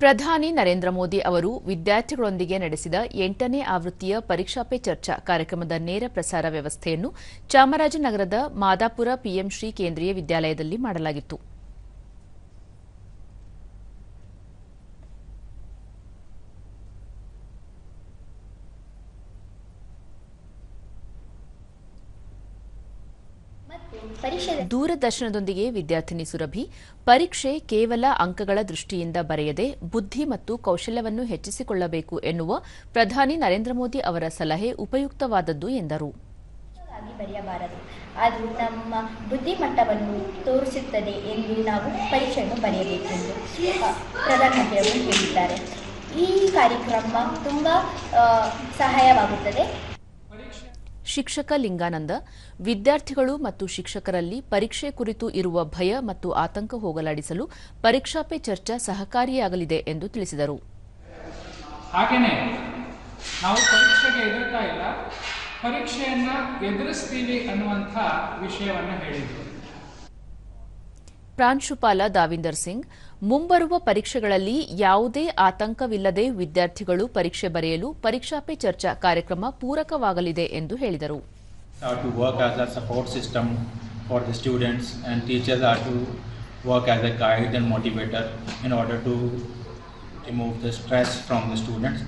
ಪ್ರಧಾನಿ ನರೇಂದ್ರ ಮೋದಿ ಅವರು ವಿದ್ಯಾರ್ಥಿಗಳೊಂದಿಗೆ ನಡೆಸಿದ ಎಂಟನೇ ಆವೃತ್ತಿಯ ಪರೀಕ್ಷಾ ಪೇ ಚರ್ಚಾ ಕಾರ್ಯಕ್ರಮದ ನೇರ ಪ್ರಸಾರ ವ್ಯವಸ್ಥೆಯನ್ನು ಚಾಮರಾಜನಗರದ ಮಾದಾಪುರ ಪಿಎಂ ಶ್ರೀ ಕೇಂದ್ರೀಯ ವಿದ್ಯಾಲಯದಲ್ಲಿ ಮಾಡಲಾಗಿತ್ತು. ದೂರದರ್ಶನದೊಂದಿಗೆ ವಿದ್ಯಾರ್ಥಿನಿ ಸುರಭಿ ಪರೀಕ್ಷೆ ಕೇವಲ ಅಂಕಗಳ ದೃಷ್ಟಿಯಿಂದ ಬರೆಯದೆ ಬುದ್ಧಿ ಮತ್ತು ಕೌಶಲ್ಯವನ್ನು ಹೆಚ್ಚಿಸಿಕೊಳ್ಳಬೇಕು ಎನ್ನುವ ಪ್ರಧಾನಿ ನರೇಂದ್ರ ಮೋದಿ ಅವರ ಸಲಹೆ ಉಪಯುಕ್ತವಾದದ್ದು ಎಂದರು. ಬರೆಯಬಾರದು. ಅದು ನಮ್ಮ ಬುದ್ಧಿಮಟ್ಟವನ್ನು ತೋರಿಸುತ್ತದೆ ಎಂದು ನಾವು ಪರೀಕ್ಷೆಯನ್ನು ಬರೆಯಬೇಕೆಂದು ಪ್ರಧಾನಮಂತ್ರಿಯವರು ಹೇಳಿದ್ದಾರೆ. ಈ ಕಾರ್ಯಕ್ರಮ ತುಂಬ ಸಹಾಯವಾಗುತ್ತದೆ. ಶಿಕ್ಷಕ ಲಿಂಗಾನಂದ, ವಿದ್ಯಾರ್ಥಿಗಳು ಮತ್ತು ಶಿಕ್ಷಕರಲ್ಲಿ ಪರೀಕ್ಷೆ ಕುರಿತು ಇರುವ ಭಯ ಮತ್ತು ಆತಂಕ ಹೋಗಲಾಡಿಸಲು ಪರೀಕ್ಷಾ ಪೇ ಚರ್ಚಾ ಸಹಕಾರಿಯಾಗಲಿದೆ ಎಂದು ತಿಳಿಸಿದರು. ಹಾಗೆಯೇ ನಾವು ಪರೀಕ್ಷೆಗೆ ಎದುರ್ತಾ ಇಲ್ಲ ಪರೀಕ್ಷೆಯನ್ನು ಎದುರಿಸ್ತೀವಿ ಅನ್ನುವಂಥ ವಿಷಯವನ್ನು ಹೇಳಿದರು. ಪ್ರಾಂಶುಪಾಲ ದಾವಿಂದರ್ ಸಿಂಗ್ ಮುಂಬರುವ ಪರೀಕ್ಷೆಗಳಲ್ಲಿ ಯಾವುದೇ ಆತಂಕವಿಲ್ಲದೆ ವಿದ್ಯಾರ್ಥಿಗಳು ಪರೀಕ್ಷೆ ಬರೆಯಲು ಪರೀಕ್ಷಾ ಪೇ ಚರ್ಚಾ ಕಾರ್ಯಕ್ರಮ ಪೂರಕವಾಗಲಿದೆ ಎಂದು ಹೇಳಿದರು guide and motivator in order to remove the stress from the students